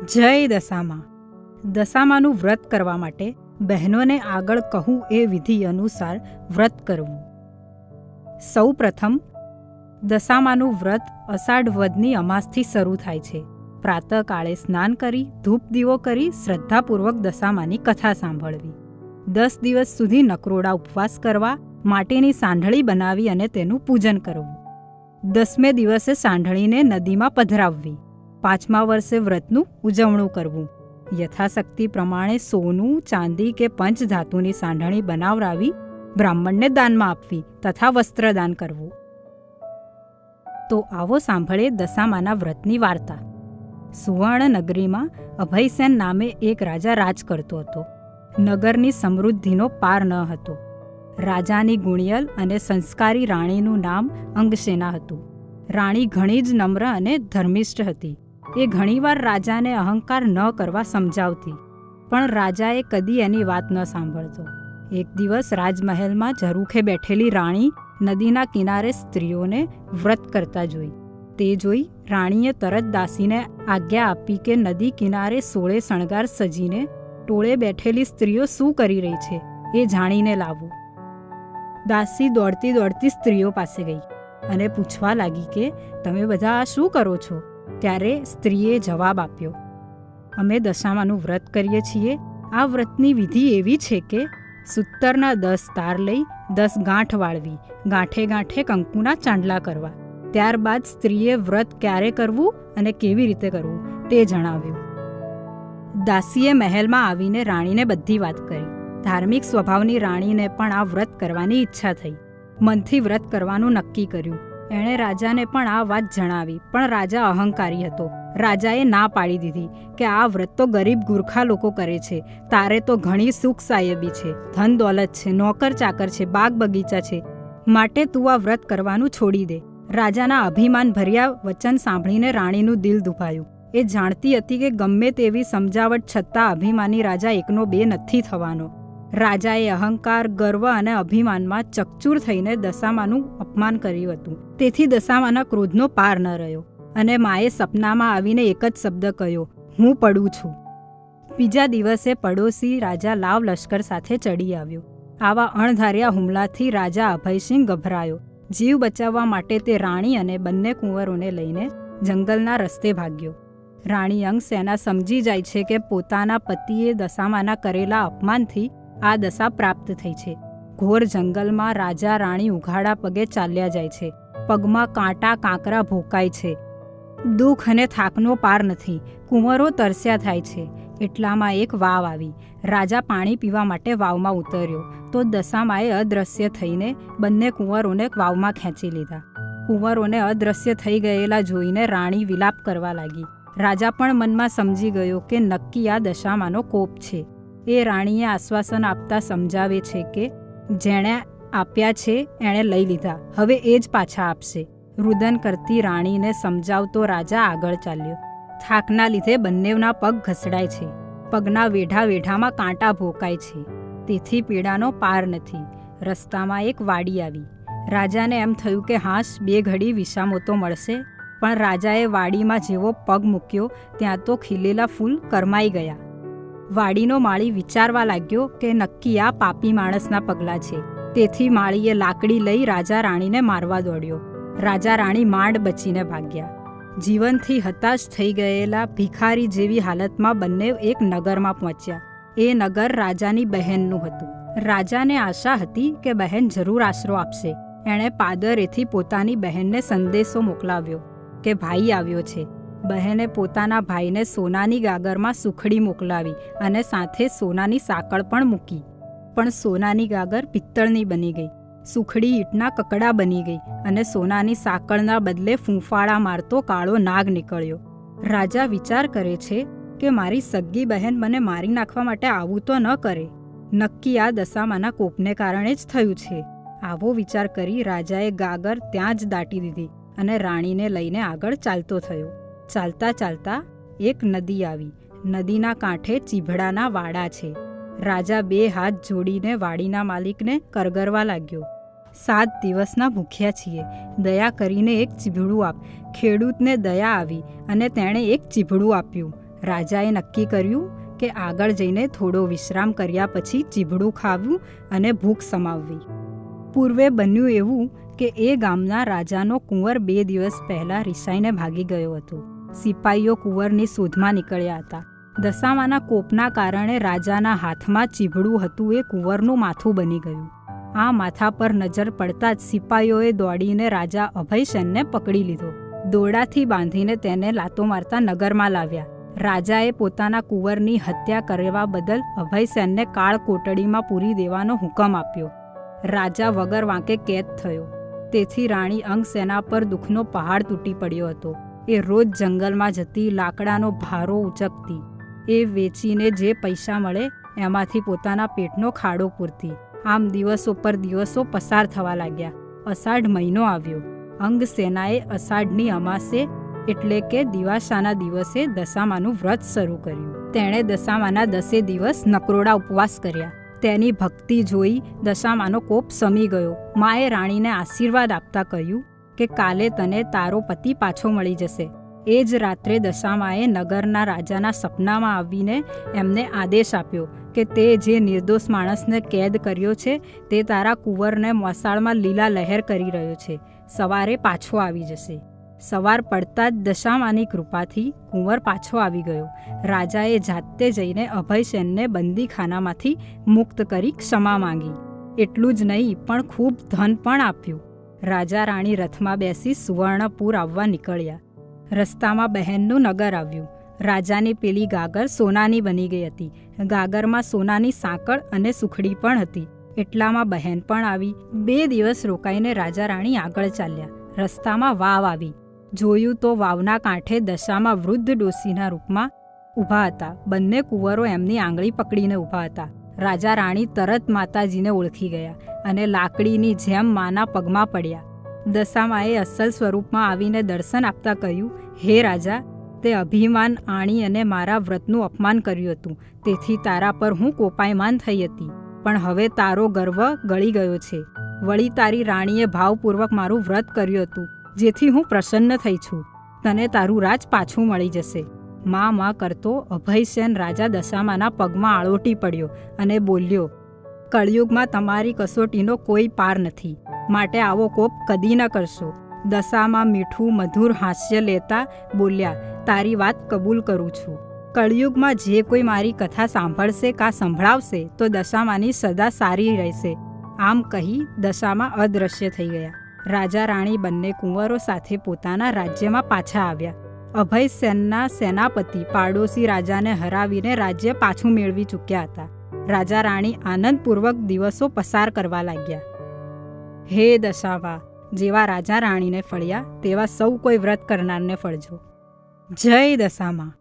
જય દશામાં. દશામાનું વ્રત કરવા માટે બહેનોને આગળ કહું એ વિધિ અનુસાર વ્રત કરવું. સૌ પ્રથમ દશામાનું વ્રત અષાઢ વદની અમાસથી શરૂ થાય છે. પ્રાતઃકાળે સ્નાન કરી, ધૂપ દીવો કરી, શ્રદ્ધાપૂર્વક દશામાની કથા સાંભળવી. દસ દિવસ સુધી નકરોડા ઉપવાસ કરવા, માટીની સાંઢળી બનાવી અને તેનું પૂજન કરવું. દસમે દિવસે સાંઢળીને નદીમાં પધરાવવી. પાંચમા વર્ષે વ્રતનું ઉજવણું કરવું. યથાશક્તિ પ્રમાણે સોનું, ચાંદી કે પંચ ધાતુની સાંઢણી બનાવરાવી બ્રાહ્મણને દાનમાં આપવી તથા વસ્ત્રદાન કરવું. તો આવો સાંભળે દશામાના વ્રતની વાર્તા. સુવર્ણ નગરીમાં અભયસેન નામે એક રાજા રાજ કરતો હતો. નગરની સમૃદ્ધિનો પાર ન હતો. રાજાની ગુણિયલ અને સંસ્કારી રાણીનું નામ અંગસેના હતું. રાણી ઘણી જ નમ્ર અને ધર્મિષ્ઠ હતી. એ ઘણીવાર રાજાને અહંકાર ન કરવા સમજાવતી. પણ રાજાએ કદી એની વાત ન સાંભળતો. એક દિવસ રાજમહેલમાં ઝરૂખે બેઠેલી રાણી નદીના કિનારે સ્ત્રીઓને વ્રત કરતા જોઈ. તે જોઈ રાણીએ તરત દાસીને આજ્ઞા આપી કે નદી કિનારે સોળે શણગાર સજીને ટોળે બેઠેલી સ્ત્રીઓ શું કરી રહી છે એ જાણીને લાવવું દાસી દોડતી દોડતી સ્ત્રીઓ પાસે ગઈ અને પૂછવા લાગી કે તમે બધા આ શું કરો છો? ત્યારે સ્ત્રીએ જવાબ આપ્યો, અમે દશામાનું વ્રત કરીએ છીએ. આ વ્રતની વિધિ એવી છે કે સૂતરના દસ તાર લઈ દસ ગાંઠ વાળવી, ગાંઠે ગાંઠે કંકુના ચાંદલા કરવા. ત્યારબાદ સ્ત્રીએ વ્રત ક્યારે કરવું અને કેવી રીતે કરવું તે જણાવ્યું. દાસીએ મહેલમાં આવીને રાણીને બધી વાત કરી. ધાર્મિક સ્વભાવની રાણીને પણ આ વ્રત કરવાની ઈચ્છા થઈ. મનથી વ્રત કરવાનું નક્કી કર્યું. એણે રાજાને પણ આ વાત જણાવી, પણ રાજા અહંકારી હતો. રાજાએ ના પાડી દીધી કે આ વ્રત તો ગરીબ ગુરખા લોકો કરે છે, તારે તો ઘણી સુખ સાહેબી છે, ધન દોલત છે, નોકર ચાકર છે, બાગ બગીચા છે, માટે તું આ વ્રત કરવાનું છોડી દે. રાજાના અભિમાન ભર્યા વચન સાંભળીને રાણીનું દિલ દુભાયું. એ જાણતી હતી કે ગમે તેવી સમજાવટ છતાં અભિમાની રાજા એકનો બે નથી થવાનો. રાજાએ અહંકાર, ગર્વ અને અભિમાનમાં ચકચૂર થઈને દશામાનું અપમાન કર્યું હતું. તેથી દશામાના ક્રોધનો પાર ન રહ્યો અને માએ સપનામાં આવીને એક જ શબ્દ કહ્યો, હું પડું છું. બીજા દિવસે પડોશી રાજા લાવ લશ્કર સાથે ચડી આવ્યો. આવા અણધાર્યા હુમલાથી રાજા અભયસિંહ ગભરાયો. જીવ બચાવવા માટે તે રાણી અને બંને કુંવરોને લઈને જંગલના રસ્તે ભાગ્યો. રાણી અંગસેના સમજી જાય છે કે પોતાના પતિએ દશામાના કરેલા અપમાનથી આ દશા પ્રાપ્ત થઈ છે. ઘોર જંગલમાં રાજા રાણી ઉઘાડા પગે ચાલ્યા જાય છે. પગમાં કાંટા કાંકરા ભોકાય છે. દુઃખ અને થાકનો પાર નથી. કુંવરો તરસ્યા થાય છે. એટલામાં એક વાવ આવી. રાજા પાણી પીવા માટે વાવમાં ઉતર્યો. તો દશામાએ અદ્રશ્ય થઈને બંને કુંવરોને વાવમાં ખેંચી લીધા. કુંવરોને અદ્રશ્ય થઈ ગયેલા જોઈને રાણી વિલાપ કરવા લાગી. રાજા પણ મનમાં સમજી ગયો કે નક્કી આ દશામાંનો કોપ છે. એ રાણીએ આશ્વાસન આપતા સમજાવે છે કે જેણે આપ્યા છે, એણે લઈ લીધા. હવે એ જ પાછા આપશે. રુદન કરતી રાણીને સમજાવતો રાજા આગળ ચાલ્યો. થાકના લીધે બંનેવના પગ ઘસડાય છે. પગના વેઢા વેઢામાં કાંટા ભોકાય છે. તેથી પીડાનો પાર નથી. રસ્તામાં એક વાડી આવી. રાજાને એમ થયું કે હાશ બે ઘડી વિસામો તો મળશે. પણ રાજાએ વાડીમાં જેવો પગ મૂક્યો, ત્યાં તો ખીલેલા ફૂલ કરમાઈ ગયા. વાડીનો માળી વિચારવા લાગ્યો કે નક્કી આ પાપી માણસના પગલાં છે. તેથી માળીએ લાકડી લઈ રાજા રાણીને મારવા દોડ્યો. રાજા રાણી માંડ બચીને ભાગ્યા. જીવનથી હતાશ થઈ ગયેલા ભિખારી જેવી હાલતમાં બંને એક નગરમાં પહોંચ્યા. એ નગર રાજાની બહેનનું હતું. રાજાને આશા હતી કે બહેન જરૂર આશરો આપશે. એણે પાદરેથી પોતાની બહેનને સંદેશો મોકલાવ્યો કે ભાઈ આવ્યો છે. બહેને પોતાના ભાઈને સોનાની ગાગરમાં સુખડી મોકલાવી અને સાથે સોનાની સાંકળ પણ મૂકી. પણ સોનાની ગાગર પિત્તળની બની ગઈ. સુખડી ઈંટના કકડા બની ગઈ અને સોનાની સાંકળના બદલે ફૂંફાળા મારતો કાળો નાગ નીકળ્યો. રાજા વિચાર કરે છે કે મારી સગ્ગી બહેન મને મારી નાખવા માટે આવું તો ન કરે. નક્કી આ દશામાના કોપને કારણે જ થયું છે. આવો વિચાર કરી રાજાએ ગાગર ત્યાં જ દાટી દીધી અને રાણીને લઈને આગળ ચાલતો થયો. ચાલતા ચાલતા એક નદી આવી. નદીના કાંઠે ચીભડાના વાડા છે. રાજા બે હાથ જોડીને વાડીના માલિકને કરગરવા લાગ્યો. સાત દિવસના ભૂખ્યા છીએ. દયા કરીને એક ચીભડું આપ. ખેડૂતને દયા આવી અને તેણે એક ચીભડું આપ્યું. રાજાએ નક્કી કર્યું કે આગળ જઈને થોડો વિશ્રામ કર્યા પછી ચીભડું ખાવું અને ભૂખ સમાવવી. પૂર્વે બન્યું એવું કે એ ગામના રાજાનો કુંવર બે દિવસ પહેલાં રિસાઈને ભાગી ગયો હતો. સિપાઈઓ કુંવરની શોધમાં નીકળ્યા હતા. દશામાના કોપના કારણે રાજાના હાથમાં ચીભડું હતું એ કુંવરનું માથું બની ગયું. આ માથા પર નજર પડતા જ સિપાઈઓએ દોડીને રાજા અભયસેનને પકડી લીધો. દોરડાથી બાંધીને તેને લાતો મારતા નગરમાં લાવ્યા. રાજાએ પોતાના કુંવરની હત્યા કરવા બદલ અભયસેનને કાળ કોટડીમાં પૂરી દેવાનો હુકમ આપ્યો. રાજા વગર વાંકે કેદ થયો. તેથી રાણી અંગસેના પર દુઃખનો પહાડ તૂટી પડ્યો હતો. એ રોજ જંગલમાં જતી લાકડાનો ભારો ઉચકતી. એ વેચીને જે પૈસા મળે, એમાંથી પોતાના પેટનો ખાડો પૂરતી. આમ દિવસો પર દિવસો પસાર થવા લાગ્યા. અષાઢ મહિનો આવ્યો. અંગસેનાએ અષાઢની અમાસે, એટલે કે દિવાસાના દિવસે દશામાનું વ્રત શરૂ કર્યું. તેણે દશામાના દસે દિવસ નકરોડા ઉપવાસ કર્યા. તેની ભક્તિ જોઈ દશામાનો કોપ સમી ગયો. માએ રાણીને આશીર્વાદ આપતા કહ્યું કે કાલે તને તારો પતિ પાછો મળી જશે. એ જ રાત્રે દશામાએ નગરના રાજાના સપનામાં આવીને એમને આદેશ આપ્યો કે તે જે નિર્દોષ માણસને કેદ કર્યો છે, તે તારા કુંવરને મોસાળમાં લીલા લહેર કરી રહ્યો છે. સવારે પાછો આવી જશે. સવાર પડતા જ દશામાની કૃપાથી કુંવર પાછો આવી ગયો. રાજાએ જાતે જઈને અભયસેનને બંદીખાનામાંથી મુક્ત કરી ક્ષમા માંગી. એટલું જ નહીં, પણ ખૂબ ધન પણ આપ્યું. રાજા રાણી રથમાં બેસી સુવર્ણપુર આવવા નીકળ્યા. રસ્તામાં બહેનનું નગર આવ્યું. રાજાની પેલી ગાગર સોનાની બની ગઈ હતી. ગાગરમાં સોનાની સાંકળ અને સુખડી પણ હતી. એટલામાં બહેન પણ આવી. બે દિવસ રોકાઈને રાજા રાણી આગળ ચાલ્યા. રસ્તામાં વાવ આવી. જોયું તો વાવના કાંઠે દશામાં વૃદ્ધ ડોસીના રૂપમાં ઊભા હતા. બંને કુંવરો એમની આંગળી પકડીને ઊભા હતા. રાજા રાણી તરત માતાજીને ઓળખી ગયા. અને લાકડીની જેમ માના પગમાં પડ્યા. દશામાએ અસલ સ્વરૂપમાં આવીને દર્શન આપતા કહ્યું, હે રાજા, તે અભિમાન આણી અને મારા વ્રતનું અપમાન કર્યું હતું. તેથી તારા પર હું કોપાયમાન થઈ હતી. પણ હવે તારો ગર્વ ગળી ગયો છે. વળી તારી રાણીએ ભાવપૂર્વક મારું વ્રત કર્યું હતું, જેથી હું પ્રસન્ન થઈ છું. તને તારું રાજ પાછું મળી જશે. મા મા કરતો અભયસેન રાજા દશામાના પગમાં આળોટી પડ્યો અને બોલ્યો કળિયુગમાં તમારી કસોટીનો કોઈ પાર નથી. માટે આવો કોપ કદી ન કરશો. દશામાં મીઠું મધુર હાસ્ય લેતા બોલ્યા, તારી વાત કબૂલ કરું છું. કળિયુગમાં જે કોઈ મારી કથા સાંભળશે કા સંભળાવશે, તો દશામાની સદા સારી રહેશે. આમ કહી દશામાં અદૃશ્ય થઈ ગયા. રાજા રાણી બંને કુંવરો સાથે પોતાના રાજ્યમાં પાછા આવ્યા. અભય સેનના સેનાપતિ પાડોશી રાજાને હરાવીને રાજ્ય પાછું મેળવી ચૂક્યા હતા. રાજા રાણી આનંદપૂર્વક દિવસો પસાર કરવા લાગ્યા. હે દશાવા, જેવા રાજા રાણીને ફળ્યા, તેવા સૌ કોઈ વ્રત કરનારને ફળજો. જય દશામાં.